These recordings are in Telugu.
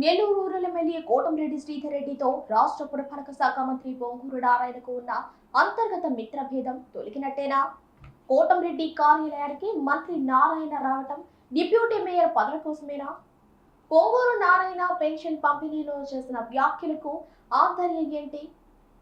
నెల్లూరు రూరల్ ఎమ్మెల్యే కోటంరెడ్డి శ్రీధర్ రెడ్డితో రాష్ట్ర పురపాలక శాఖ మంత్రి బొంగూరు నారాయణకు ఉన్న అంతర్గత మిత్రభేదం తొలగినట్టేనా? కోటంరెడ్డి కార్యాలయానికి మంత్రి నారాయణ రావటం డిప్యూటీ మేయర్ పదవి కోసమేనా? పొంగూరు నారాయణ పెన్షన్ పంపిణీలో చేసిన వ్యాఖ్యలకు ఆంతర్యం ఏంటి?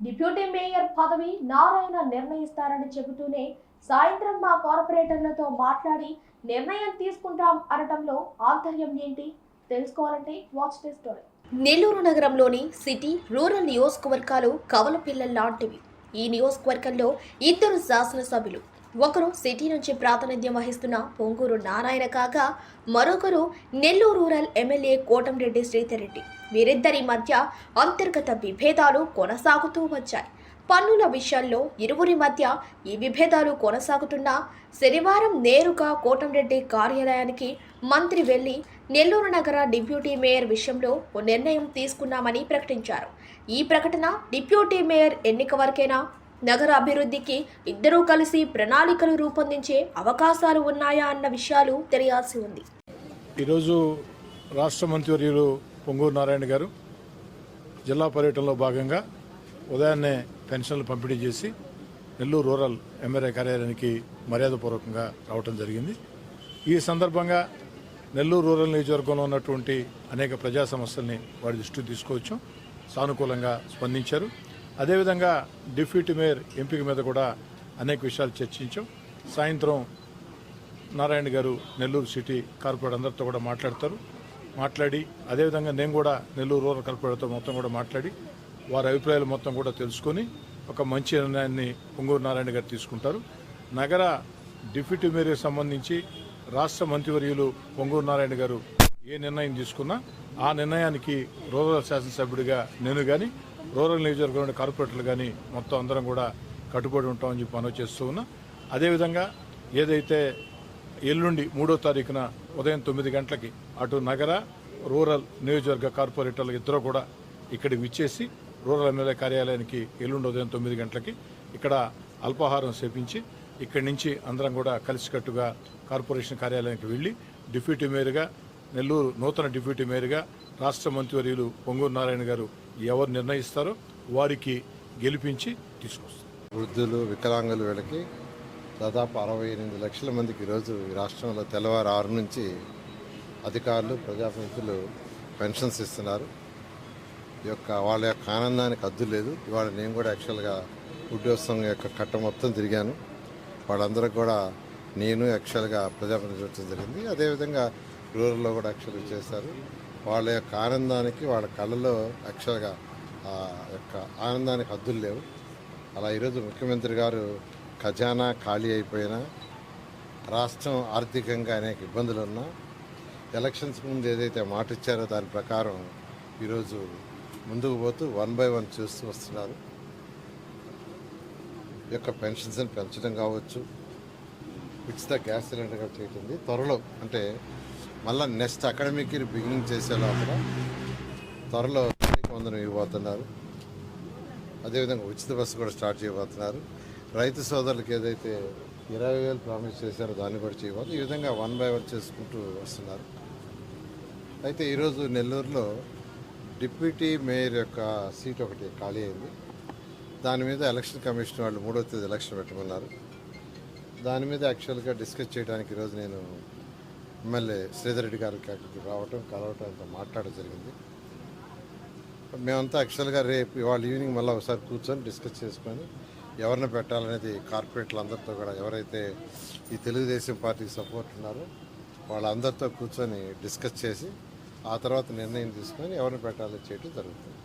డిప్యూటీ మేయర్ పదవి నారాయణ నిర్ణయిస్తారని చెబుతూనే సాయంత్రం మా కార్పొరేటర్లతో మాట్లాడి నిర్ణయం తీసుకుంటాం అనటంలో ఆంతర్యం ఏంటి? తెలుసుకోవాలంటే వాచ్ దిస్ స్టోరీ నెల్లూరు నగరంలోని సిటీ రూరల్ నియోజకవర్గాలు కవల పిల్లల లాంటివి. ఈ నియోజకవర్గంలో ఇద్దరు శాసనసభ్యులు. ఒకరు సిటీ నుంచి ప్రాతినిధ్యం వహిస్తున్న పొంగూరు నారాయణ కాగా మరొకరు నెల్లూరు రూరల్ ఎమ్మెల్యే కోటంరెడ్డి శ్రీధర్ రెడ్డి. వీరిద్దరి మధ్య అంతర్గత విభేదాలు కొనసాగుతూ వచ్చాయి. పన్నుల విషయంలో ఇరువురి మధ్య ఈ విభేదాలు కొనసాగుతున్నా శనివారం నేరుగా కోటంరెడ్డి కార్యాలయానికి మంత్రి వెళ్ళి నెల్లూరు నగర డిప్యూటీ మేయర్ విషయంలో ఓ నిర్ణయం తీసుకున్నామని ప్రకటించారు. ఈ ప్రకటన డిప్యూటీ మేయర్ ఎన్నిక వరకేనా? నగర అభివృద్ధికి ఇద్దరూ కలిసి ప్రణాళికలు రూపొందించే అవకాశాలు ఉన్నాయా అన్న విషయాలు తెలియాల్సి ఉంది. ఈరోజు రాష్ట్ర మంత్రివర్యులు పొంగూరు నారాయణ గారు జిల్లా పర్యటనలో భాగంగా ఉదయాన్నే పెన్షన్లు పంపిణీ చేసి నెల్లూరు రూరల్ ఎమ్మెల్యే కార్యాలయానికి మర్యాదపూర్వకంగా రావటం జరిగింది. ఈ సందర్భంగా నెల్లూరు రూరల్ నియోజకవర్గంలో ఉన్నటువంటి అనేక ప్రజా సమస్యల్ని వారి దృష్టికి తీసుకొచ్చాం సానుకూలంగా స్పందించారు. అదేవిధంగా డిప్యూటీ మేయర్ ఎంపిక మీద కూడా అనేక విషయాలు చర్చించాం. సాయంత్రం నారాయణ గారు నెల్లూరు సిటీ కార్పొరేట్ అందరితో కూడా మాట్లాడతారు. మాట్లాడి అదేవిధంగా నేను కూడా నెల్లూరు రూరల్ కార్పొరేటర్తో మొత్తం కూడా మాట్లాడి వారి అభిప్రాయాలు మొత్తం కూడా తెలుసుకొని ఒక మంచి నిర్ణయాన్ని పొంగూరు నారాయణ గారు తీసుకుంటారు. నగర డిప్యూటీ మేయర్కి సంబంధించి రాష్ట్ర మంత్రివర్యులు పొంగూరు నారాయణ గారు ఏ నిర్ణయం తీసుకున్నా ఆ నిర్ణయానికి రూరల్ శాసనసభ్యుడిగా నేను కానీ రూరల్ నియోజకవర్గంలోని కార్పొరేటర్లు కానీ మొత్తం అందరం కూడా కట్టుబడి ఉంటామని చెప్పి మనవి చేస్తూ ఉన్నా. అదేవిధంగా ఏదైతే ఎల్లుండి మూడో తారీఖున ఉదయం తొమ్మిది గంటలకి అటు నగర రూరల్ నియోజకవర్గ కార్పొరేటర్లు ఇద్దరు కూడా ఇక్కడికి విచ్చేసి రూరల్ ఎమ్మెల్యే కార్యాలయానికి ఎల్లుండి ఉదయం తొమ్మిది గంటలకి ఇక్కడ అల్పాహారం సేపించి ఇక్కడి నుంచి అందరం కూడా కలిసికట్టుగా కార్పొరేషన్ కార్యాలయానికి వెళ్ళి డిప్యూటీ మేయర్గా నెల్లూరు నూతన డిప్యూటీ మేయర్గా రాష్ట్ర మంత్రివర్యులు పొంగూరు నారాయణ గారు ఎవరు నిర్ణయిస్తారో వారికి గెలిపించి తీసుకొస్తారు. వృద్ధులు వికలాంగులు వీళ్ళకి దాదాపు అరవై ఎనిమిది లక్షల మందికి ఈరోజు ఈ రాష్ట్రంలో తెల్లవారు ఆరు నుంచి అధికారులు ప్రజాప్రతినిధులు పెన్షన్స్ ఇస్తున్నారు. యొక్క వాళ్ళ యొక్క ఆనందానికి అద్దు లేదు. ఇవాళ నేను కూడా యాక్చువల్గా ఉద్యోగం యొక్క కట్ట మొత్తం తిరిగాను. వాళ్ళందరూ కూడా నేను యాక్చువల్గా ప్రజాప్రతినిధించడం జరిగింది. అదేవిధంగా రూరల్లో కూడా యాక్చువల్గా చేశారు. వాళ్ళ యొక్క ఆనందానికి వాళ్ళ కళ్ళలో యాక్చువల్గా ఆ యొక్క ఆనందానికి హద్దులు లేవు. అలా ఈరోజు ముఖ్యమంత్రి గారు ఖజానా ఖాళీ అయిపోయినా రాష్ట్రం ఆర్థికంగా అనేక ఇబ్బందులు ఉన్నా ఎలక్షన్స్ ముందు ఏదైతే మాట ఇచ్చారో దాని ప్రకారం ఈరోజు ముందుకు పోతూ వన్ బై వన్ చూస్తూ వస్తున్నారు. ఈ యొక్క పెన్షన్స్ని పెంచడం కావచ్చు ఉచిత గ్యాస్ సిలిండర్ కూడా త్వరలో అంటే మళ్ళీ నెక్స్ట్ అకాడమిక్ ఇయర్ బిగినింగ్ చేసే లోపల త్వరలో వందనం ఇవ్వబోతున్నారు. అదేవిధంగా ఉచిత బస్సు కూడా స్టార్ట్ చేయబోతున్నారు. రైతు సోదరులకు ఏదైతే ఇరవై వేలు ప్రామిస్ చేశారో దాన్ని కూడా చేయబోతు ఈ విధంగా వన్ బై వన్ చేసుకుంటూ వస్తున్నారు. అయితే ఈరోజు నెల్లూరులో డిప్యూటీ మేయర్ యొక్క సీట్ ఒకటి ఖాళీ అయింది. దాని మీద ఎలక్షన్ కమిషన్ వాళ్ళు మూడో తేదీ ఎలక్షన్ పెట్టమన్నారు. దాని మీద యాక్చువల్గా డిస్కస్ చేయడానికి ఈరోజు నేను ఎమ్మెల్యే శ్రీధర్ రెడ్డి గారికి అక్కడికి రావటం కలవటం అంతా మాట్లాడడం జరిగింది. మేమంతా యాక్చువల్గా రేపు ఇవాళ ఈవినింగ్ మళ్ళీ ఒకసారి కూర్చొని డిస్కస్ చేసుకొని ఎవరిని పెట్టాలనేది కార్పొరేట్లు అందరితో కూడా ఎవరైతే ఈ తెలుగుదేశం పార్టీకి సపోర్ట్ ఉన్నారో వాళ్ళందరితో కూర్చొని డిస్కస్ చేసి ఆ తర్వాత నిర్ణయం తీసుకొని ఎవరిని పెట్టాలో చేయటం జరుగుతుంది.